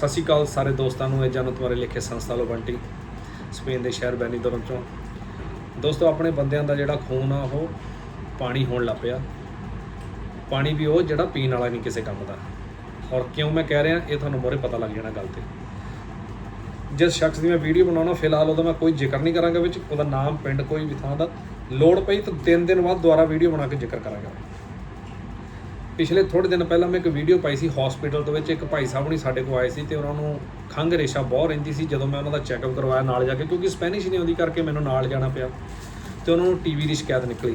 ਸਤਿ ਸ਼੍ਰੀ ਅਕਾਲ ਸਾਰੇ ਦੋਸਤਾਂ ਨੂੰ, ਇਹ ਜਾਨੋ ਤੁਹਾਰੇ ਲਿਖੇ ਸੰਸਥਾ ਬੰਟੀ ਸਪੇਨ ਦੇ ਸ਼ਹਿਰ ਬੈਨੀਦੋਰਨ ਚੋਂ। ਦੋਸਤੋ, ਆਪਣੇ ਬੰਦਿਆਂ ਦਾ ਜਿਹੜਾ ਖੂਨ ਆ, ਉਹ ਪਾਣੀ ਹੋਣ ਲੱਗ ਪਿਆ। ਪਾਣੀ ਵੀ ਉਹ ਜਿਹੜਾ ਪੀਣ ਵਾਲਾ ਨਹੀਂ ਕਿਸੇ ਕੰਮ ਦਾ। ਔਰ ਕਿਉਂ ਮੈਂ ਕਹਿ ਰਿਹਾ, ਇਹ ਤੁਹਾਨੂੰ ਮੋਰੇ ਪਤਾ ਲੱਗ ਜਾਣਾ ਗੱਲ ਤੇ। ਜਿਸ ਸ਼ਖਸ ਦੀ ਮੈਂ ਵੀਡੀਓ ਬਣਾਉਣਾ, ਫਿਲਹਾਲ ਉਹਦਾ ਮੈਂ ਕੋਈ ਜ਼ਿਕਰ ਨਹੀਂ ਕਰਾਂਗਾ ਵਿੱਚ। ਉਹਦਾ ਨਾਮ, ਪਿੰਡ ਕੋਈ ਵੀ ਥਾਂ ਦਾ ਲੋੜ ਪਈ ਤਾਂ ਤਿੰਨ ਦਿਨ ਬਾਅਦ ਦੁਬਾਰਾ ਵੀਡੀਓ ਬਣਾ ਕੇ ਜ਼ਿਕਰ ਕਰਾਂਗਾ। ਪਿਛਲੇ ਥੋੜੇ ਦਿਨ ਪਹਿਲਾਂ ਮੈਂ ਇੱਕ ਵੀਡੀਓ ਪਾਈ ਸੀ ਹਸਪੀਟਲ ਦੇ ਵਿੱਚ, ਇੱਕ ਭਾਈ ਸਾਹਿਬ ਹੁਣੀ ਸਾਡੇ ਕੋਲ ਆਏ ਸੀ ਤੇ ਉਹਨਾਂ ਨੂੰ ਖੰਘ ਰੇਸ਼ਾ ਬਹੁਤ ਰਹਿੰਦੀ ਸੀ ਜਦੋਂ ਮੈਂ ਉਹਨਾਂ ਦਾ ਚੈੱਕਅਪ ਕਰਵਾਇਆ ਨਾਲ ਜਾ ਕੇ, ਕਿਉਂਕਿ ਸਪੈਨਿਸ਼ ਨਹੀਂ ਆਉਂਦੀ ਕਰਕੇ ਮੈਨੂੰ ਨਾਲ ਜਾਣਾ ਪਿਆ। ਤੇ ਉਹਨਾਂ ਨੂੰ ਟੀਵੀ ਦੀ ਸ਼ਿਕਾਇਤ ਨਿਕਲੀ।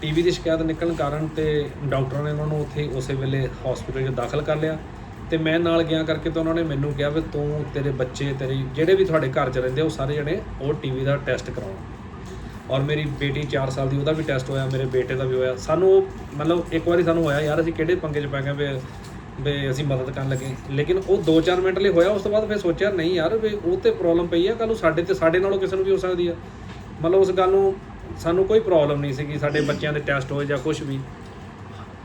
ਟੀਵੀ ਦੀ ਸ਼ਿਕਾਇਤ ਨਿਕਲਣ ਕਾਰਨ ਤੇ ਡਾਕਟਰਾਂ ਨੇ ਉਹਨਾਂ ਨੂੰ ਉੱਥੇ ਉਸੇ ਵੇਲੇ ਹਸਪੀਟਲ 'ਚ ਦਾਖਲ ਕਰ ਲਿਆ। ਤੇ ਮੈਂ ਨਾਲ ਗਿਆ ਕਰਕੇ ਤਾਂ ਉਹਨਾਂ ਨੇ ਮੈਨੂੰ ਕਿਹਾ ਵੀ ਤੂੰ, ਤੇਰੇ ਬੱਚੇ, ਤੇਰੇ ਜਿਹੜੇ ਵੀ ਤੁਹਾਡੇ ਘਰ 'ਚ ਰਹਿੰਦੇ ਉਹ ਸਾਰੇ ਜਣੇ ਉਹ ਟੀਵੀ ਦਾ ਟੈਸਟ ਕਰਾਉਣ। ਔਰ ਮੇਰੀ ਬੇਟੀ 4 ਸਾਲ ਦੀ, ਉਹਦਾ ਵੀ ਟੈਸਟ ਹੋਇਆ, ਮੇਰੇ ਬੇਟੇ ਦਾ ਵੀ ਹੋਇਆ। ਸਾਨੂੰ ਉਹ, ਮਤਲਬ ਇੱਕ ਵਾਰੀ ਸਾਨੂੰ ਹੋਇਆ, ਯਾਰ ਅਸੀਂ ਕਿਹੜੇ ਪੰਗੇ 'ਚ ਪੈ ਗਏ ਵੀ ਵੀ ਅਸੀਂ ਮਦਦ ਕਰਨ ਲੱਗੇ। ਲੇਕਿਨ ਉਹ 2-4 ਮਿੰਟ ਲਈ ਹੋਇਆ, ਉਸ ਤੋਂ ਬਾਅਦ ਫਿਰ ਸੋਚਿਆ, ਨਹੀਂ ਯਾਰ, ਵੀ ਉਹ ਤੇ ਪ੍ਰੋਬਲਮ ਪਈ ਆ ਕੱਲ ਨੂੰ ਸਾਡੇ ਤੇ, ਸਾਡੇ ਨਾਲੋਂ ਕਿਸੇ ਨੂੰ ਵੀ ਹੋ ਸਕਦੀ ਆ। ਮਤਲਬ ਉਸ ਗੱਲ ਨੂੰ ਸਾਨੂੰ ਕੋਈ ਪ੍ਰੋਬਲਮ ਨਹੀਂ ਸੀਗੀ, ਸਾਡੇ ਬੱਚਿਆਂ ਦੇ ਟੈਸਟ ਹੋਏ ਜਾਂ ਕੁਝ ਵੀ।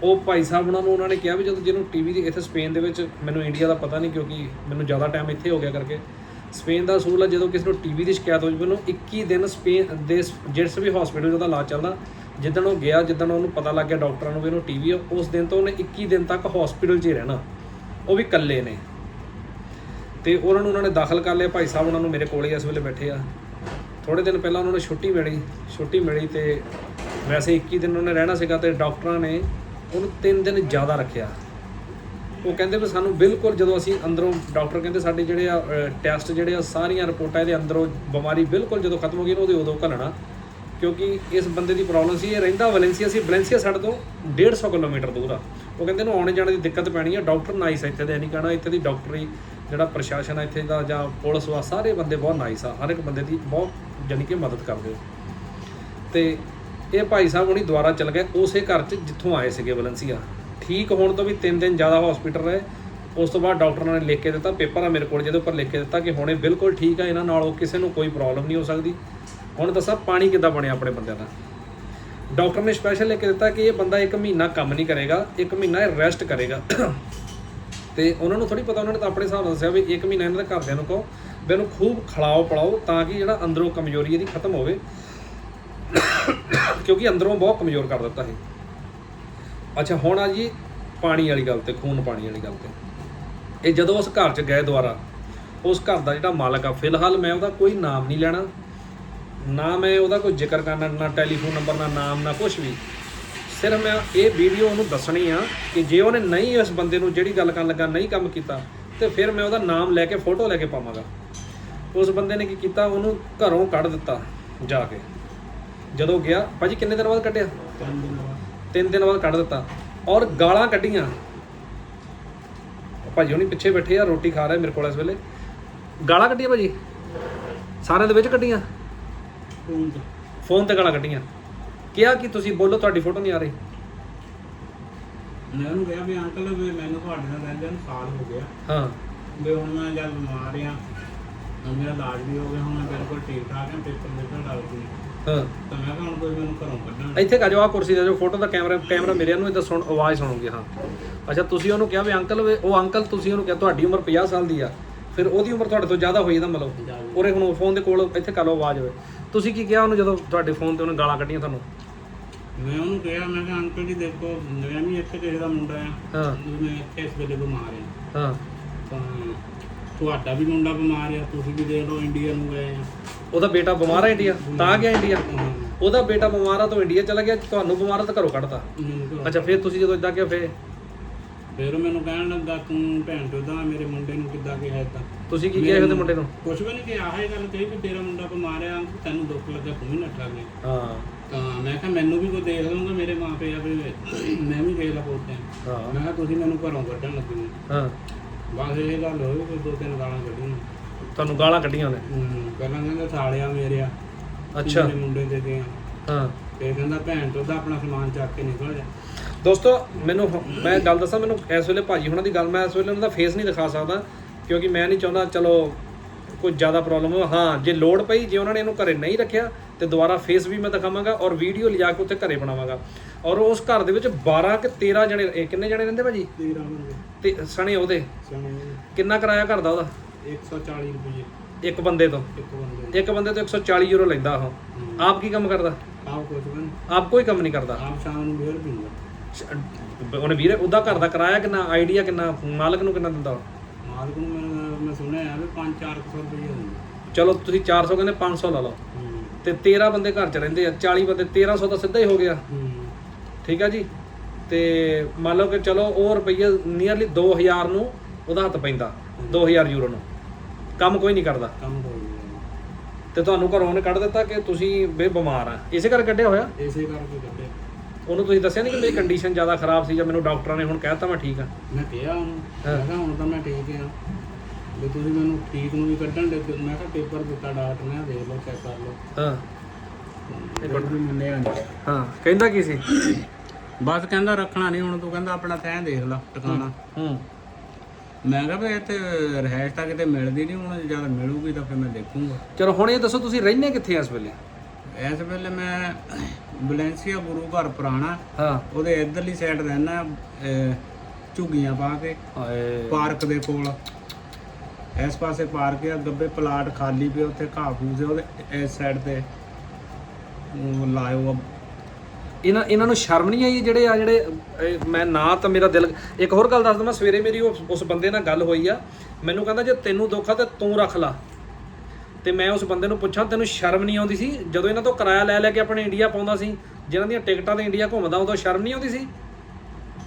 ਉਹ ਭਾਈ ਸਾਹਿਬ ਉਹਨਾਂ ਨੂੰ, ਉਹਨਾਂ ਨੇ ਕਿਹਾ ਵੀ ਜਦੋਂ ਜਿਹਨੂੰ ਟੀਵੀ ਦੀ, ਇੱਥੇ ਸਪੇਨ ਦੇ ਵਿੱਚ, ਮੈਨੂੰ ਇੰਡੀਆ ਦਾ ਪਤਾ ਨਹੀਂ ਕਿਉਂਕਿ ਮੈਨੂੰ ਜ਼ਿਆਦਾ ਟਾਈਮ ਇੱਥੇ ਹੋ ਗਿਆ ਕਰਕੇ। ਸਪੇਨ ਦਾ ਅਸੂਲ ਹੈ ਜਦੋਂ ਕਿਸੇ ਨੂੰ ਟੀਵੀ ਦੀ ਸ਼ਿਕਾਇਤ ਹੋ ਜਾਵੇ, ਉਹਨੂੰ 21 ਦਿਨ ਸਪੇਨ ਦੇ ਜਿਸ ਵੀ ਹਸਪੀਟਲ 'ਚ ਉਹਦਾ ਇਲਾਜ ਚੱਲਦਾ, ਜਿੱਦਣ ਉਹ ਗਿਆ, ਜਿੱਦਣ ਉਹਨੂੰ ਪਤਾ ਲੱਗ ਗਿਆ ਡਾਕਟਰਾਂ ਨੂੰ ਵੀ ਇਹਨੂੰ ਟੀਵੀ ਆ, ਉਸ ਦਿਨ ਤੋਂ ਉਹਨੇ 21 ਦਿਨ ਤੱਕ ਹਸਪੀਟਲ 'ਚ ਹੀ ਰਹਿਣਾ। ਉਹ ਵੀ ਇਕੱਲੇ ਨੇ। ਤੇ ਉਹਨਾਂ ਨੂੰ ਉਹਨਾਂ ਨੇ ਦਾਖਲ ਕਰ ਲਿਆ, ਭਾਈ ਸਾਹਿਬ ਉਹਨਾਂ ਨੂੰ ਮੇਰੇ ਕੋਲ ਹੀ ਇਸ ਵੇਲੇ ਬੈਠੇ ਆ। ਥੋੜੇ ਦਿਨ ਪਹਿਲਾਂ ਉਹਨਾਂ ਨੂੰ ਛੁੱਟੀ ਮਿਲੀ ਛੁੱਟੀ ਮਿਲੀ ਤੇ ਵੈਸੇ 21 ਦਿਨ ਉਹਨੇ ਰਹਿਣਾ ਸੀਗਾ ਤੇ ਡਾਕਟਰਾਂ ਨੇ ਉਹਨੂੰ 3 ਦਿਨ ਜ਼ਿਆਦਾ ਰੱਖਿਆ। ਉਹ ਕਹਿੰਦੇ ਵੀ ਸਾਨੂੰ ਬਿਲਕੁਲ ਜਦੋਂ ਅਸੀਂ ਅੰਦਰੋਂ ਡਾਕਟਰ ਕਹਿੰਦੇ ਸਾਡੇ ਜਿਹੜੇ ਆ ਟੈਸਟ ਜਿਹੜੇ ਆ, ਸਾਰੀਆਂ ਰਿਪੋਰਟਾਂ ਇਹਦੇ ਅੰਦਰੋਂ ਬਿਮਾਰੀ ਬਿਲਕੁਲ ਜਦੋਂ ਖਤਮ ਹੋ ਗਈ ਨਾ, ਉਹਦੇ ਉਦੋਂ ਘਲਣਾ। ਕਿਉਂਕਿ ਇਸ ਬੰਦੇ ਦੀ ਪ੍ਰੋਬਲਮ ਸੀ, ਇਹ ਰਹਿੰਦਾ ਵੈਲੈਂਸੀਆ ਸੀ ਵੈਲੈਂਸੀਆ ਸਾਡੇ ਤੋਂ 150 ਕਿਲੋਮੀਟਰ ਦੂਰ ਆ। ਉਹ ਕਹਿੰਦੇ ਨੂੰ ਆਉਣੇ ਜਾਣੇ ਦੀ ਦਿੱਕਤ ਪੈਣੀ ਆ, ਡਾਕਟਰ ਨਾਈਸ ਆ ਇੱਥੇ ਦੇ, ਨਹੀਂ ਕਹਿਣਾ ਇੱਥੇ ਦੀ ਡਾਕਟਰੀ ਜਿਹੜਾ ਪ੍ਰਸ਼ਾਸਨ ਆ, ਇੱਥੇ ਦਾ ਜਾਂ ਪੁਲਿਸ ਵਾ, ਸਾਰੇ ਬੰਦੇ ਬਹੁਤ ਨਾਈਸ ਆ, ਹਰ ਇੱਕ ਬੰਦੇ ਦੀ ਬਹੁਤ ਜਾਣੀ ਕਿ ਮਦਦ ਕਰਦੇ ਤੇ ਇਹ ਭਾਈ ਸਾਹਿਬ ਹੁਣੀ ਦੁਬਾਰਾ ਚੱਲ ਗਏ, ਉਸੇ ਘਰ 'ਚ ਜਿੱਥੋਂ ਆਏ ਸੀਗੇ ਵੈਲੈਂਸੀਆ ਠੀਕ ਹੋਣ ਤੋਂ ਵੀ 3 ਦਿਨ ਜ਼ਿਆਦਾ ਹਸਪੀਟਲ ਰਹੇ। ਉਸ ਤੋਂ ਬਾਅਦ ਡਾਕਟਰਾਂ ਨੇ ਲਿਖ ਕੇ ਦਿੱਤਾ, ਪੇਪਰ ਆ ਮੇਰੇ ਕੋਲ, ਜਿਹਦੇ ਉੱਪਰ ਲਿਖ ਕੇ ਦਿੱਤਾ ਕਿ ਹੁਣ ਇਹ ਬਿਲਕੁਲ ਠੀਕ ਆ, ਇਹਨਾਂ ਨਾਲ ਉਹ ਕਿਸੇ ਨੂੰ ਕੋਈ ਪ੍ਰੋਬਲਮ ਨਹੀਂ ਹੋ ਸਕਦੀ। ਹੁਣ ਦੱਸਾਂ ਪਾਣੀ ਕਿੱਦਾਂ ਬਣਿਆ ਆਪਣੇ ਬੰਦਿਆਂ ਦਾ। ਡਾਕਟਰ ਨੇ ਸਪੈਸ਼ਲ ਲਿਖ ਕੇ ਦਿੱਤਾ ਕਿ ਇਹ ਬੰਦਾ ਇੱਕ ਮਹੀਨਾ ਕੰਮ ਨਹੀਂ ਕਰੇਗਾ, ਇੱਕ ਮਹੀਨਾ ਇਹ ਰੈਸਟ ਕਰੇਗਾ। ਤੇ ਉਹਨਾਂ ਨੂੰ ਥੋੜੀ ਪਤਾ, ਉਹਨਾਂ ਨੇ ਤਾਂ ਆਪਣੇ ਹਿਸਾਬ ਨਾਲ ਦੱਸਿਆ ਵੀ ਇੱਕ ਮਹੀਨਾ ਇਹਨਾਂ ਦੇ ਘਰਦਿਆਂ ਨੂੰ ਕਹੋ, ਵੀ ਇਹਨੂੰ ਖੂਬ ਖਿਲਾਓ ਪੜਾਓ ਤਾਂ ਕਿ ਜਿਹੜਾ ਅੰਦਰੋਂ ਕਮਜ਼ੋਰੀ ਇਹਦੀ ਖਤਮ ਹੋਵੇ। ਕਿਉਂਕਿ ਅੰਦਰੋਂ ਬਹੁਤ ਕਮਜ਼ੋਰ ਕਰ ਦਿੱਤਾ ਸੀ ਅੱਛਾ, ਹੁਣ ਆ ਜੀ ਪਾਣੀ ਵਾਲੀ ਗੱਲ ਤੇ, ਖੂਨ ਪਾਣੀ ਵਾਲੀ ਗੱਲ ਤੇ। ਇਹ ਜਦੋਂ ਉਸ ਘਰ 'ਚ ਗਏ ਦੁਬਾਰਾ, ਉਸ ਘਰ ਦਾ ਜਿਹੜਾ ਮਾਲਕ ਆ, ਫਿਲਹਾਲ ਮੈਂ ਉਹਦਾ ਕੋਈ ਨਾਮ ਨਹੀਂ ਲੈਣਾ, ਨਾ ਮੈਂ ਉਹਦਾ ਕੋਈ ਜ਼ਿਕਰ ਕਰਨਾ, ਨਾ ਟੈਲੀਫੋਨ ਨੰਬਰ, ਨਾ ਨਾਮ, ਨਾ ਕੁਝ ਵੀ। ਸਿਰਫ ਮੈਂ ਇਹ ਵੀਡੀਓ ਉਹਨੂੰ ਦੱਸਣੀ ਆ ਕਿ ਜੇ ਉਹਨੇ ਨਹੀਂ ਇਸ ਬੰਦੇ ਨੂੰ ਜਿਹੜੀ ਗੱਲ ਕਰਨ ਲੱਗਾ, ਨਹੀਂ ਕੰਮ ਕੀਤਾ, ਤੇ ਫਿਰ ਮੈਂ ਉਹਦਾ ਨਾਮ ਲੈ ਕੇ, ਫੋਟੋ ਲੈ ਕੇ ਪਾਵਾਂਗਾ। ਉਸ ਬੰਦੇ ਨੇ ਕੀ ਕੀਤਾ? ਉਹਨੂੰ ਘਰੋਂ ਕੱਢ ਦਿੱਤਾ ਜਾ ਕੇ। ਜਦੋਂ ਗਿਆ, ਭਾਜੀ ਕਿੰਨੇ ਦਿਨ ਬਾਅਦ ਕੱਢਿਆ? ਤਿੰਨ ਦਿਨ ਬਾਅਦ ਕੱਢ ਦਿੱਤਾ ਔਰ ਗਾਲਾਂ ਕੱਢੀਆਂ। ਭਾਜੀ ਹੁਣੀ ਪਿੱਛੇ ਬੈਠੇ ਆ ਰੋਟੀ ਖਾ ਰਹੇ ਮੇਰੇ ਕੋਲ ਇਸ ਵੇਲੇ। ਗਾਲਾਂ ਕੱਢੀਆਂ ਭਾਜੀ? ਸਾਰਿਆਂ ਦੇ ਵਿੱਚ ਕੱਢੀਆਂ? ਫੋਨ ਤੇ। ਗਾਲਾਂ ਕੱਢੀਆਂ। ਕਿਹਾ ਕਿ ਤੁਸੀਂ ਬੋਲੋ ਤੁਹਾਡੀ ਫੋਟੋ ਨਹੀਂ ਆ ਰਹੀ। ਮੈਂ ਉਹਨੂੰ ਕਿਹਾ ਵੀ ਅੰਕਲ ਵੀ ਮੈਨੂੰ ਤੁਹਾਡੇ ਨਾਲ ਰਹਿੰਦੇ ਨੂੰ ਸਾਲ ਹੋ ਗਿਆ। ਹਾਂ। ਵੀ ਹੁਣ ਮੈਂ ਜਦ ਬਿਮਾਰ ਆ। ਮੇਰਾ ਇਲਾਜ ਵੀ ਹੋ ਗਿਆ ਹੁਣ ਮੈਂ ਬਿਲਕੁਲ ਠੀਕ ਠਾਕ ਹਾਂ ਪੇਪਰ ਨਿਕਲ ਲੱਗ ਗਈ ਹਾਂ। ਤਾਂ ਮੈਂ ਕਿਹਾ ਹੁਣ ਕੋਈ ਮੈਨੂੰ ਘਰੋਂ ਕੱਢਣ ਇੱਥੇ ਕਾ ਜੋ ਆ ਕੁਰਸੀ ਦਾ ਜੋ ਫੋਟੋ ਦਾ ਕੈਮਰਾ ਕੈਮਰਾ ਮੇਰੇ ਨੂੰ ਇਹਦਾ ਸੁਣ ਆਵਾਜ਼ ਸੁਣੋਗੇ ਹਾਂ। ਅੱਛਾ ਤੁਸੀਂ ਉਹਨੂੰ ਕਿਹਾ ਵੀ ਅੰਕਲ ਵੀ- ਉਹ ਅੰਕਲ ਤੁਸੀਂ ਉਹਨੂੰ ਕਿਹਾ ਤੁਹਾਡੀ ਉਮਰ 50 ਸਾਲ ਦੀ ਆ। ਫਿਰ ਉਹਦੀ ਉਮਰ ਤੁਹਾਡੇ ਤੋਂ ਜ਼ਿਆਦਾ ਹੋਈ ਇਹਦਾ ਮਤਲਬ ਉਰੇ ਹੁਣ ਫੋਨ ਦੇ ਕੋਲ ਇੱਥੇ ਕਰ ਲਓ ਆਵਾਜ਼ ਹੋਵੇ। ਤੁਸੀਂ ਕੀ ਕਿਹਾ ਉਹਨੂੰ ਜਦੋਂ ਤੁਹਾਡੇ ਫੋਨ ਤੇ ਉਹਨੇ ਗਾਲਾਂ ਕੱਢੀਆਂ ਤੁਹਾਨੂੰ? ਮੈਂ ਉਹਨੂੰ ਕਿਹਾ ਮੈਂ ਕਿਹਾ ਅੰਕਲ ਜੀ ਦੇਖੋ ਮੈਂ ਵੀ ਇੱਥੇ ਕਿਸੇ ਦਾ ਮੁੰਡਾ ਆ। ਹਾਂ। ਵੀ ਮੈਂ ਇੱਥੇ ਇਸ ਵੇਲੇ ਬਿਮਾਰ ਆ। ਹਾਂ। ਤਾਂ ਤੁਹਾਡਾ ਵੀ ਮੁੰਡਾ ਬਿਮਾਰ ਆ ਤੁਸੀਂ ਵੀ ਦੇਖ ਲਓ ਇੰਡੀਆ ਨੂੰ ਗਏ ਆ। ਉਹਦਾ ਬੇਟਾ ਬਿਮਾਰ ਆ ਇੰਡੀਆ ਤਾਂ ਗਿਆ ਇੰਡੀਆ। ਉਹਦਾ ਬੇਟਾ ਬਿਮਾਰ ਆ ਤਾਂ ਇੰਡੀਆ ਚਲਾ ਗਿਆ ਤੁਹਾਨੂੰ ਬਿਮਾਰ ਆ ਤਾਂ ਘਰੋਂ ਕੱਢਤਾ। ਅੱਛਾ ਫਿਰ ਤੁਸੀਂ ਜਦੋਂ ਇਦਾਂ ਕਿਹਾ ਫੇਰ? ਫਿਰ ਮੈਨੂੰ ਕਹਿਣ ਲੱਗਾ ਤੂੰ ਭੈਣ ਚੋਦਾ ਮੇਰੇ ਮੁੰਡੇ ਨੂੰ ਕਿੱਦਾਂ ਕਿਹਾ ਏਦਾਂ? ਤੁਸੀਂ ਕੀ ਕਿਹਾ ਉਹਦੇ ਮੁੰਡੇ ਨੂੰ? ਕੁਛ ਵੀ ਨਹੀਂ ਕਿਹਾ ਇਹ ਗੱਲ ਕਹੀ ਵੀ ਤੇਰਾ ਮੁੰਡਾ ਬਿਮਾਰ ਆ ਤੈਨੂੰ ਦੁੱਖ ਲੱਗਾ ਤੂੰ ਵੀ ਨੱਠਾ ਗਿਆ ਹਾਂ। ਤਾਂ ਮੈਂ ਕਿਹਾ ਮੈਨੂੰ ਵੀ ਕੋਈ ਦੇਖ ਲਊਗਾ ਮੇਰੇ ਮਾਂ ਪਿਓ ਆ ਵੀ ਮੈਂ ਵੀ ਦੇਖ ਲਾ ਪੋਤੇ ਹਾਂ। ਮੈਂ ਕਿਹਾ ਤੁਸੀਂ ਮੈਨੂੰ ਘਰੋਂ ਕੱਢਣ ਲੱਗੇ ਹੋ। ਹਾਂ। ਬਸ ਇਹ ਗੱਲ ਹੋਈ ਕੋਈ ਦੋ ਤਿੰਨ ਗਾਲਾਂ ਕੱਢੀਆਂ। ਤੁਹਾਨੂੰ ਗਾਲਾਂ ਕੱਢੀਆਂ ਹੂੰ, ਪਹਿਲਾਂ ਕਹਿੰਦਾ ਸਾਲਿਆ ਮੇਰੇ ਆ। ਅੱਛਾ। ਮੇਰੇ ਮੁੰਡੇ ਦੇ ਦੇ ਹਾਂ। ਤੇ ਕਹਿੰਦਾ ਭੈਣ ਚੋਦਾ ਆਪਣਾ ਸਮਾਨ ਚੱਕ ਕੇ ਨਿਕਲ ਜਾ। ਦੋਸਤੋ ਮੈਨੂੰ ਹ- ਮੈਂ ਗੱਲ ਦੱਸਾਂ ਮੈਨੂੰ ਇਸ ਵੇਲੇ ਭਾਜੀ ਹੁਣਾਂ ਦੀ ਗੱਲ ਮੈਂ ਇਸ ਵੇਲੇ ਉਹਨਾਂ ਦਾ ਫੇਸ ਨਹੀਂ ਦਿਖਾ ਸਕਦਾ ਕਿਉਂਕਿ ਮੈਂ ਨਹੀਂ ਚਾਹੁੰਦਾ ਚਲੋ ਕੋਈ ਜ਼ਿਆਦਾ ਪ੍ਰੋਬਲਮ ਹੋ ਹਾਂ ਜੇ ਲੋੜ ਪਈ ਜੇ ਉਹਨਾਂ ਨੇ ਇਹਨੂੰ ਘਰੇ ਨਹੀਂ ਰੱਖਿਆ ਤੇ ਦੁਬਾਰਾ ਫੇਸ ਵੀ ਮੈਂ ਦਿਖਾਵਾਂਗਾ ਔਰ ਵੀਡੀਓ ਲਿਜਾ ਕੇ ਉੱਥੇ ਘਰੇ ਬਣਾਵਾਂਗਾ। ਔਰ ਉਸ ਘਰ ਦੇ ਵਿੱਚ 12 ਕਿ 13 ਜਣੇ ਇਹ ਕਿੰਨੇ ਜਣੇ ਰਹਿੰਦੇ ਭਾਜੀ? 13 ਬੰਦੇ। ਤੇ ਸਣੇ ਉਹਦੇ? ਸਣੇ ਕਿੰਨਾ ਕਿਰਾਇਆ ਘਰ ਦਾ ਉਹਦਾ? 140 ਰੁਪਏ। ਇੱਕ ਬੰਦੇ ਤੋਂ? ਇੱਕ ਬੰਦੇ ਇੱਕ ਬੰਦੇ ਤੋਂ 140 ਯੂਰੋ ਲੈਂਦਾ ਉਹ। ਆਪ ਕੀ ਕੰਮ ਕਰਦਾ? ਆਪ ਕੁਝ ਬਣ ਆਪ ਕੋਈ ਕੰਮ ਨਹੀਂ ਕਰਦਾ? ਆਪ ਸ਼ਾਮ ਨੂੰ ਬੀਅਰ ਪੀਂਦਾ। ਸ਼- ਉਹਨੇ ਵੀਰੇ ਉਹਦਾ ਘਰ ਦਾ ਕਿਰਾਇਆ ਕਿੰਨਾ ਆਈਡੀਆ ਕਿੰਨਾ ਮਾਲਕ ਨੂੰ ਕਿੰਨਾ ਦਿੰਦਾ ਉਹ? ਮਾਲਕ ਨੂੰ ਮੈਂ ਮੈਂ ਸੁਣਿਆ ਹੈ ਵੀ 5-400 ਰੁਪਏ ਹੁੰਦੇ ਚਲੋ ਤੁਸੀਂ 400 ਕਹਿੰਦੇ 500 ਲਾ ਲਓ। ਹੂੰ। ਤੇ 13 ਬੰਦੇ ਘਰ ਚ ਰਹਿੰਦੇ ਆ 40 ਬੰਦੇ 1300 ਤਾਂ ਸਿੱਧਾ ਹੀ ਹੋ ਗਿਆ। ਹੂੰ। ਠੀਕ ਆ ਜੀ? ਤੇ ਮੰਨ ਲਓ ਕਿ ਚਲੋ ਉਹ ਰੁਪਈਆ ਨੀਅਰਲੀ 2000 ਨੂੰ ਉਹਦਾ ਹੱਥ ਪੈਂਦਾ 2000 ਯੂਰੋ ਨੂੰ। ਕੰਮ ਕੋਈ ਨਹੀਂ ਕਰਦਾ। ਕੰਮ ਹੋ ਗਿਆ ਤੇ ਤੁਹਾਨੂੰ ਘਰੋਂ ਉਹਨੇ ਕੱਢ ਦਿੱਤਾ ਕਿ ਤੁਸੀਂ ਬੇ ਬਿਮਾਰ ਆ। ਇਸੇ ਕਰਕੇ ਕੱਢਿਆ ਹੋਇਆ? ਇਸੇ ਕਰਕੇ ਕੱਢੇ ਉਹਨੂੰ ਤੁਸੀਂ ਦੱਸਿਆ ਨਹੀਂ ਕਿ ਮੇਰੀ ਕੰਡੀਸ਼ਨ ਜ਼ਿਆਦਾ ਖਰਾਬ ਸੀ ਜਾਂ ਮੈਨੂੰ ਡਾਕਟਰਾਂ ਨੇ ਹੁਣ ਕਹਿਤਾ ਮੈਂ ਠੀਕ ਆ? ਮੈਂ ਕਿਹਾ ਉਹਨੂੰ। ਮੈਂ ਕਿਹਾ ਹੁਣ ਤਾਂ ਮੈਂ ਠੀਕ ਆ। ਵੀ ਤੁਸੀਂ ਮੈਨੂੰ ਠੀਕ ਨੂੰ ਵੀ ਕੱਢਣ ਦੇ ਮੈਂ ਕਿਹਾ ਪੇਪਰ ਦਿੱਤਾ ਡਾਕਟਰ ਨੇ ਦੇਖ ਲਓ ਚੈੱਕ ਕਰ ਲਓ। ਹਾਂ। ਫਿਰ ਵੀ ਮੰਨਿਆ ਨਹੀਂ ਹਾਂ। ਕਹਿੰਦਾ ਕੀ ਸੀ? ਬਸ ਕਹਿੰਦਾ ਰੱਖਣਾ ਨਹੀਂ ਹੁਣ ਤੂੰ ਕਹਿੰਦਾ ਆਪਣਾ ਤੈਂ ਦੇਖ ਲੈ ਟਿਕਾਣਾ। ਹੂੰ। ਮੈਂ ਕਿਹਾ ਵੀ ਇੱਥੇ ਰਹਿਸ਼ ਤਾਂ ਕਿਤੇ ਮਿਲਦੀ ਨਹੀਂ ਹੁਣ ਜਦ ਮਿਲੂਗੀ ਤਾਂ ਫਿਰ ਮੈਂ ਦੇਖੂੰਗਾ। ਚਲੋ ਹੁਣ ਇਹ ਦੱਸੋ ਤੁਸੀਂ ਰਹਿੰਦੇ ਕਿੱਥੇ ਆ ਇਸ ਵੇਲੇ? ਇਸ ਵੇਲੇ ਮੈਂ ਬਲੈਂਸੀਆ ਗੁਰੂ ਘਰ ਪੁਰਾਣਾ। ਹਾਂ। ਉਹਦੇ ਇਧਰਲੀ ਸਾਈਡ ਰਹਿਣਾ ਝੁੱਗੀਆਂ ਪਾ ਕੇ ਹਾਏ। ਪਾਰਕ ਦੇ ਕੋਲ। ਇਸ ਪਾਸੇ ਪਾਰਕ ਆ ਗੱਬੇ ਪਲਾਟ ਖਾਲੀ ਪਿਆ ਉੱਥੇ ਘਾਹ ਫੂਸ ਉਹਦੇ ਇਸ ਸਾਈਡ ਤੇ। ਉਹ ਲਾਇਓ ਆ। ਇਹਨਾਂ ਇਹਨਾਂ ਨੂੰ ਸ਼ਰਮ ਨਹੀਂ ਆਈ ਜਿਹੜੇ ਆ ਜਿਹੜੇ ਮੈਂ ਨਾ ਤਾਂ ਮੇਰਾ ਦਿਲ, ਇੱਕ ਹੋਰ ਗੱਲ ਦੱਸ ਦਵਾਂ, ਸਵੇਰੇ ਮੇਰੀ ਉਸ ਬੰਦੇ ਨਾਲ ਗੱਲ ਹੋਈ ਆ, ਮੈਨੂੰ ਕਹਿੰਦਾ ਜੇ ਤੈਨੂੰ ਦੁੱਖ ਆ ਤਾਂ ਤੂੰ ਰੱਖ ਲਾ। ਤੇ ਮੈਂ ਉਸ ਬੰਦੇ ਨੂੰ ਪੁੱਛਾਂ, ਤੈਨੂੰ ਸ਼ਰਮ ਨਹੀਂ ਆਉਂਦੀ ਸੀ? ਜਦੋਂ ਇਹਨਾਂ ਤੋਂ ਕਿਰਾਇਆ ਲੈ ਲੈ ਕੇ ਆਪਣੇ ਇੰਡੀਆ ਪਾਉਂਦਾ ਸੀ, ਜਿਨ੍ਹਾਂ ਦੀਆਂ ਟਿਕਟਾਂ ਤੇ ਇੰਡੀਆ ਘੁੰਮਦਾ, ਉਦੋਂ ਸ਼ਰਮ ਨਹੀਂ ਆਉਂਦੀ ਸੀ?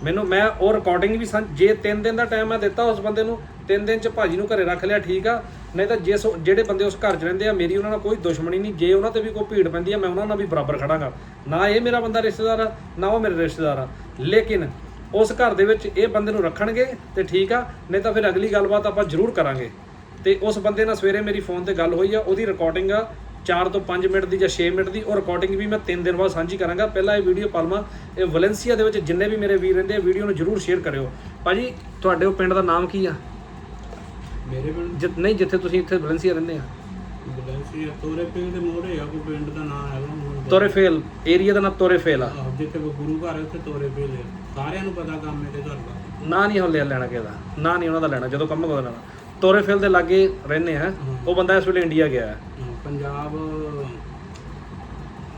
ਮੈਨੂੰ ਮੈਂ ਉਹ ਰਿਕਾਰਡਿੰਗ ਵੀ ਸਾਂ- ਜੇ 3 ਦਿਨ ਦਾ ਟਾਈਮ ਮੈਂ ਦਿੱਤਾ ਉਸ ਬੰਦੇ ਨੂੰ 3 ਦਿਨ ਚ ਭਾਜੀ ਨੂੰ ਘਰੇ ਰੱਖ ਲਿਆ, ਠੀਕ ਆ। ਨਹੀਂ ਤਾਂ ਜਿਸ ਜਿਹੜੇ ਬੰਦੇ ਉਸ ਘਰ 'ਚ ਰਹਿੰਦੇ ਆ, ਮੇਰੀ ਉਹਨਾਂ ਨਾਲ ਕੋਈ ਦੁਸ਼ਮਣੀ ਨਹੀਂ। ਜੇ ਉਹਨਾਂ ਤੇ ਵੀ ਕੋਈ ਭੀੜ ਪੈਂਦੀ ਆ, ਮੈਂ ਉਹਨਾਂ ਨਾਲ ਵੀ ਬਰਾਬਰ ਖੜਾਂਗਾ। ਨਾ ਇਹ ਮੇਰਾ ਬੰਦਾ ਰਿਸ਼ਤੇਦਾਰ ਆ, ਨਾ ਉਹ ਮੇਰੇ ਰਿਸ਼ਤੇਦਾਰ ਆ। ਲੇਕਿਨ ਉਸ ਘਰ ਦੇ ਵਿੱਚ ਇਹ ਬੰਦੇ ਨੂੰ ਰੱਖਣਗੇ ਤੇ ਠੀਕ ਆ, ਨਹੀਂ ਤਾਂ ਫਿਰ ਅਗਲੀ ਗੱਲਬਾਤ ਆਪਾਂ ਜ਼ਰੂਰ ਕਰਾਂਗੇ। ਤੇ ਉਸ ਬੰਦੇ ਨਾਲ ਸਵੇਰੇ ਮੇਰੀ ਫੋਨ ਤੇ ਗੱਲ ਹੋਈ ਆ, ਉਹਦੀ ਰਿਕਾਰਡਿੰਗ ਆ 4 ਤੋਂ 5 ਮਿੰਟ ਦੀ ਜਾਂ 6 ਮਿੰਟ ਦੀ ਉਹ ਰਿਕਾਰਡਿੰਗ ਵੀ ਮੈਂ 3 ਦਿਨ ਬਾਅਦ ਸਾਂਝੀ ਕਰਾਂਗਾ। ਪਹਿਲਾਂ ਇਹ ਵੀਡੀਓ ਪਾਲਮਾ ਇਹ ਵੈਲੈਂਸੀਆ ਦੇ ਵਿੱਚ ਜਿੰਨੇ ਵੀ ਮੇਰੇ ਵੀਰ ਰਹਿੰਦੇ ਆ ਵੀਡੀਓ ਨੂੰ ਜਰੂਰ ਸ਼ੇਅਰ ਕਰਿਓ। ਭਾਜੀ ਤੁਹਾਡੇ ਉਹ ਪਿੰਡ ਦਾ ਨਾਮ ਕੀ ਆ? ਮੇਰੇ ਪਿੰਡ? ਜਿ- ਨਹੀਂ ਜਿੱਥੇ ਤੁਸੀਂ ਇੱਥੇ ਵੈਲੈਂਸੀਆ ਰਹਿੰਦੇ ਆ। ਬਲੈਂਸੀਆ ਤੋਰੇ ਪਿੰਡ ਦੇ ਮੋਹਰੇ ਆ ਕੋਈ ਪਿੰਡ ਦਾ ਨਾਮ ਹੈਗਾ। ਤੋਰੇਫੇਲ ਏਰੀਆ ਦਾ ਨਾਮ ਤੋਰੇਫੇਲ ਆ। ਜਿੱਥੇ ਗੁਰੂ ਘਰ ਉੱਥੇ ਤੋਰੇ ਪੇ ਲਿਆ ਸਾਰਿਆਂ ਨੂੰ ਪਤਾ ਕੰਮ ਮੇਰੇ ਘਰ ਦਾ। ਨਾ ਨਹੀਂ ਹੱਲੇ ਲੈਣਾ ਕਿਹਦਾ ਨਾ ਨਹੀਂ ਉਹਨਾਂ ਦਾ ਲੈਣਾ ਜਦੋਂ ਕੰਮ ਉਹਦਾ ਲੈਣਾ। ਤੋਰੇਫੇਲ ਦੇ ਲਾਗੇ ਰਹਿੰਦੇ ਆ। ਉਹ ਬੰਦਾ ਇਸ ਵੇਲੇ ਇੰਡੀਆ ਗਿਆ। ਹੈ ਪੰਜਾਬ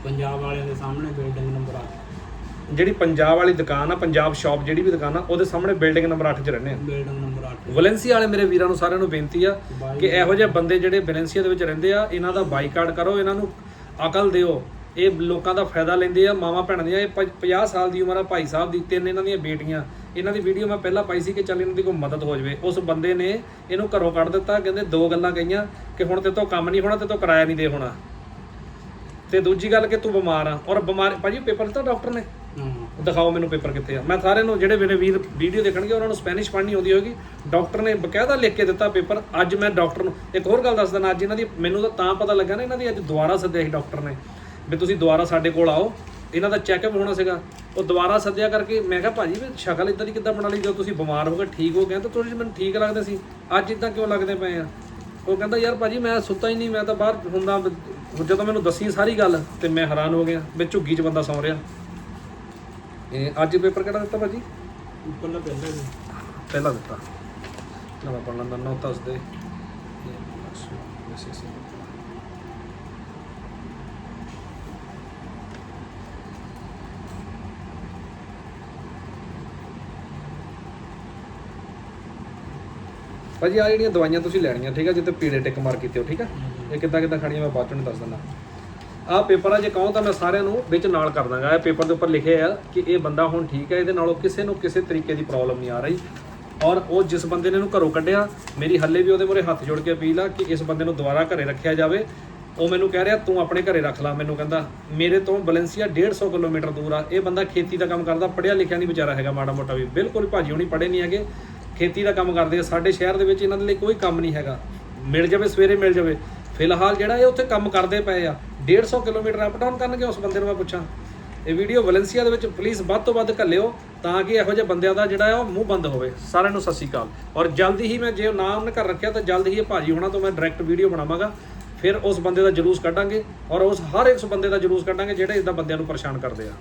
ਪੰਜਾਬ ਵਾਲਿਆਂ ਦੇ ਸਾਹਮਣੇ ਬਿਲਡਿੰਗ ਨੰਬਰ 8 ਜਿਹੜੀ ਪੰਜਾਬ ਵਾਲੀ ਦੁਕਾਨ ਆ ਪੰਜਾਬ ਸ਼ਾਪ ਜਿਹੜੀ ਵੀ ਦੁਕਾਨ ਆ ਉਹਦੇ ਸਾਹਮਣੇ ਬਿਲਡਿੰਗ ਨੰਬਰ 8 'ਚ ਰਹਿੰਦੇ ਆ। ਬਿਲਡਿੰਗ ਨੰਬਰ 8 ਵੈਲੈਂਸੀਆ ਵਾਲੇ ਮੇਰੇ ਵੀਰਾਂ ਨੂੰ ਸਾਰਿਆਂ ਨੂੰ ਬੇਨਤੀ ਆ ਕਿ ਇਹੋ ਜਿਹੇ ਬੰਦੇ ਜਿਹੜੇ ਵੈਲੈਂਸੀਆ ਦੇ ਵਿੱਚ ਰਹਿੰਦੇ ਆ ਇਹਨਾਂ ਦਾ ਬਾਈਕਾਟ ਕਰੋ ਇਹਨਾਂ ਨੂੰ ਅਕਲ ਦਿਓ। ਇਹ ਲੋਕਾਂ ਦਾ ਫਾਇਦਾ ਲੈਂਦੇ ਆ ਮਾਵਾ ਭੈਣਾਂ ਦੀਆਂ ਇਹ 50 ਸਾਲ ਦੀ ਉਮਰ ਆ ਭਾਈ ਸਾਹਿਬ ਦੀ ਤਿੰਨ ਇਹਨਾਂ ਦੀਆਂ ਬੇਟੀਆਂ। ਇਹਨਾਂ ਦੀ ਵੀਡੀਓ ਮੈਂ ਪਹਿਲਾਂ ਪਾਈ ਸੀ ਕਿ ਚੱਲ ਇਹਨਾਂ ਦੀ ਕੋਈ ਮਦਦ ਹੋ ਜਾਵੇ। ਉਸ ਬੰਦੇ ਨੇ ਇਹਨੂੰ ਘਰੋਂ ਕੱਢ ਦਿੱਤਾ ਕਹਿੰਦੇ ਦੋ ਗੱਲਾਂ ਕਹੀਆਂ ਕਿ ਹੁਣ ਤੇ ਤੋਂ ਕੰਮ ਨਹੀਂ ਹੋਣਾ ਤੇ ਤੋਂ ਕਿਰਾਇਆ ਨਹੀਂ ਦੇ ਹੋਣਾ। ਤੇ ਦੂਜੀ ਗੱਲ ਕਿ ਤੂੰ ਬਿਮਾਰ ਆ ਔਰ ਬਿਮਾਰ ਭਾਜੀ ਪੇਪਰ ਦਿੱਤਾ ਡਾਕਟਰ ਨੇ? ਹਾਂ। ਦਿਖਾਓ ਮੈਨੂੰ ਪੇਪਰ ਕਿੱਥੇ ਆ। ਮੈਂ ਸਾਰਿਆਂ ਨੂੰ ਜਿਹੜੇ ਮੇਰੇ ਵੀਰ ਵੀਡੀਓ ਦੇਖਣਗੇ ਉਹਨਾਂ ਨੂੰ ਸਪੈਨਿਸ਼ ਪੜ੍ਹਨੀ ਆਉਂਦੀ ਹੋਗੀ ਡਾਕਟਰ ਨੇ ਬਕਾਇਦਾ ਲਿਖ ਕੇ ਦਿੱਤਾ ਪੇਪਰ। ਅੱਜ ਮੈਂ ਡਾਕਟਰ ਨੂੰ ਇੱਕ ਹੋਰ ਗੱਲ ਦੱਸ ਦਿੰਦਾ ਅੱਜ ਇਹਨਾਂ ਦੀ ਮੈਨੂੰ ਤਾਂ ਤਾਂ ਪਤਾ ਲੱਗਾ ਨਾ ਇਹਨਾਂ ਦੀ ਅੱਜ ਦੁਬਾਰਾ ਸੱਦਿਆ ਸੀ ਡਾਕਟਰ ਨੇ। ਵੀ ਤੁਸੀਂ ਦੁਬਾਰਾ ਸਾਡੇ ਕੋਲ ਆਓ। ਇਹਨਾਂ ਦਾ ਚੈੱਕਅਪ ਹੋਣਾ ਸੀਗਾ। ਉਹ ਦੁਬਾਰਾ ਸੱਦਿਆ ਕਰਕੇ ਮੈਂ ਕਿਹਾ ਭਾਜੀ ਵੀ ਸ਼ਕਲ ਇਦਾਂ ਦੀ ਕਿੱਦਾਂ ਬਣਾ ਲਈ? ਜਦੋਂ ਤੁਸੀਂ ਬਿਮਾਰ ਹੋ ਗਏ ਠੀਕ ਹੋ ਗਏ ਤਾਂ ਤੁਸੀਂ ਮੈਨੂੰ ਠੀਕ ਲੱਗਦੇ ਸੀ। ਅੱਜ ਇਦਾਂ ਕਿਉਂ ਲੱਗਦੇ ਪਏ ਆ? ਉਹ ਕਹਿੰਦਾ ਯਾਰ ਭਾਜੀ ਮੈਂ ਸੁੱਤਾ ਹੀ ਨਹੀਂ ਮੈਂ ਤਾਂ ਬਾਹਰ ਹੁੰਦਾ ਜਦੋਂ ਮੈਨੂੰ ਦੱਸੀ ਸਾਰੀ ਗੱਲ ਤੇ ਮੈਂ ਹੈਰਾਨ ਹੋ ਗਿਆ ਵੀ ਝੁੱਗੀ 'ਚ ਬੰਦਾ ਸੌਂ ਰਿਹਾ। ਇਹ ਅੱਜ ਪੇਪਰ ਕਿਹੜਾ ਦਿੱਤਾ ਭਾਜੀ? ਉੱਪਰਲਾ ਪਹਿਲਾਂ ਜੀ ਪਹਿਲਾ ਦਿੱਤਾ। ਨਵਾਂ ਪੜਨ ਦਾ ਨੋ ਦੱਸ ਦੇ ਭਾਜੀ ਆ ਜਿਹੜੀਆਂ ਦਵਾਈਆਂ ਤੁਸੀਂ ਲੈਣੀਆਂ, ਠੀਕ ਆ ਜਿੱਤੇ ਪੀੜੇ ਟਿਕ ਮਾਰ ਕੀਤੇ ਹੋ ਠੀਕ ਆ? ਇਹ ਕਿੱਦਾਂ ਕਿੱਦਾਂ ਖਾਣੀਆਂ ਮੈਂ ਬਾਅਦ ਚੋਂ ਦੱਸ ਦਿੰਦਾ ਆਹ ਪੇਪਰ ਆ, ਜੇ ਕਹੋ ਤਾਂ ਮੈਂ ਸਾਰਿਆਂ ਨੂੰ ਵਿੱਚ ਨਾਲ ਕਰ ਦਾਂਗਾ। ਇਹ ਪੇਪਰ ਦੇ ਉੱਪਰ ਲਿਖਿਆ ਆ ਕਿ ਇਹ ਬੰਦਾ ਹੁਣ ਠੀਕ ਹੈ ਇਹਦੇ ਨਾਲੋਂ ਕਿਸੇ ਨੂੰ ਕਿਸੇ ਤਰੀਕੇ ਦੀ ਪ੍ਰੋਬਲਮ ਨਹੀਂ ਆ ਰਹੀ। ਔਰ ਉਹ ਜਿਸ ਬੰਦੇ ਨੇ ਇਹਨੂੰ ਘਰੋਂ ਕੱਢਿਆ, ਮੇਰੀ ਹੱਲੇ ਵੀ ਉਹਦੇ ਮੂਹਰੇ ਹੱਥ ਜੋੜ ਕੇ ਅਪੀਲ ਆ ਕਿ ਇਸ ਬੰਦੇ ਨੂੰ ਦੁਬਾਰਾ ਘਰੇ ਰੱਖਿਆ ਜਾਵੇ। ਉਹ ਮੈਨੂੰ ਕਹਿ ਰਿਹਾ, ਤੂੰ ਆਪਣੇ ਘਰੇ ਰੱਖ ਲੈ, ਮੈਨੂੰ ਕਹਿੰਦਾ। ਮੇਰੇ ਤੋਂ ਬਲੈਂਸੀਆ 150 ਕਿਲੋਮੀਟਰ ਦੂਰ ਆ। ਇਹ ਬੰਦਾ ਖੇਤੀ ਦਾ ਕੰਮ ਕਰਦਾ ਪੜਿਆ ਲਿਖਿਆ ਨਹੀਂ ਵਿਚਾਰਾ ਹੈਗਾ, ਮਾੜਾ ਮੋਟਾ ਵੀ। ਬਿਲਕੁਲ ਭਾਜੀ ਹੁਣੀ ਪੜੇ ਨਹੀਂ ਹੈਗੇ। ਖੇਤੀ ਦਾ ਕੰਮ ਕਰਦੇ ਆ, ਸਾਡੇ ਸ਼ਹਿਰ ਦੇ ਵਿੱਚ ਇਹਨਾਂ ਦੇ ਲਈ ਕੋਈ ਕੰਮ ਨਹੀਂ ਹੈਗਾ। ਮਿਲ ਜਾਵੇ, ਸਵੇਰੇ ਮਿਲ ਜਾਵੇ। ਫਿਲਹਾਲ ਜਿਹੜਾ ਇਹ ਉੱਥੇ ਕੰਮ ਕਰਦੇ ਪਏ ਆ 150 ਕਿਲੋਮੀਟਰ ਅਪ ਡਾਊਨ ਕਰਨਗੇ ਉਸ ਬੰਦੇ ਨੂੰ ਮੈਂ ਪੁੱਛਾਂ। ਇਹ ਵੀਡੀਓ ਵੈਲੈਂਸੀਆ ਦੇ ਵਿੱਚ ਪਲੀਜ਼ ਵੱਧ ਤੋਂ ਵੱਧ ਘੱਲਿਓ, ਤਾਂ ਕਿ ਇਹੋ ਜਿਹੇ ਬੰਦਿਆਂ ਦਾ ਜਿਹੜਾ ਹੈ ਉਹ ਮੂੰਹ ਬੰਦ ਹੋਵੇ। ਸਾਰਿਆਂ ਨੂੰ ਸਤਿ ਸ਼੍ਰੀ ਅਕਾਲ। ਔਰ ਜਲਦੀ ਹੀ ਮੈਂ ਜੇ ਨਾਮ ਨੇ ਘਰ ਰੱਖਿਆ, ਤਾਂ ਜਲਦ ਹੀ ਇਹ ਭਾਜੀ ਹੋਣਾ ਤੋਂ ਮੈਂ ਡਾਇਰੈਕਟ ਵੀਡੀਓ ਬਣਾਵਾਂਗਾ। ਫਿਰ ਉਸ ਬੰਦੇ ਦਾ ਜਲੂਸ ਕੱਢਾਂਗੇ ਔਰ ਉਸ ਹਰ ਇੱਕ ਬੰਦੇ ਦਾ ਜਲੂਸ ਕੱਢਾਂਗੇ, ਜਿਹੜੇ ਇਦਾਂ ਬੰਦਿਆਂ ਨੂੰ ਪਰੇਸ਼ਾਨ ਕਰਦੇ ਆ।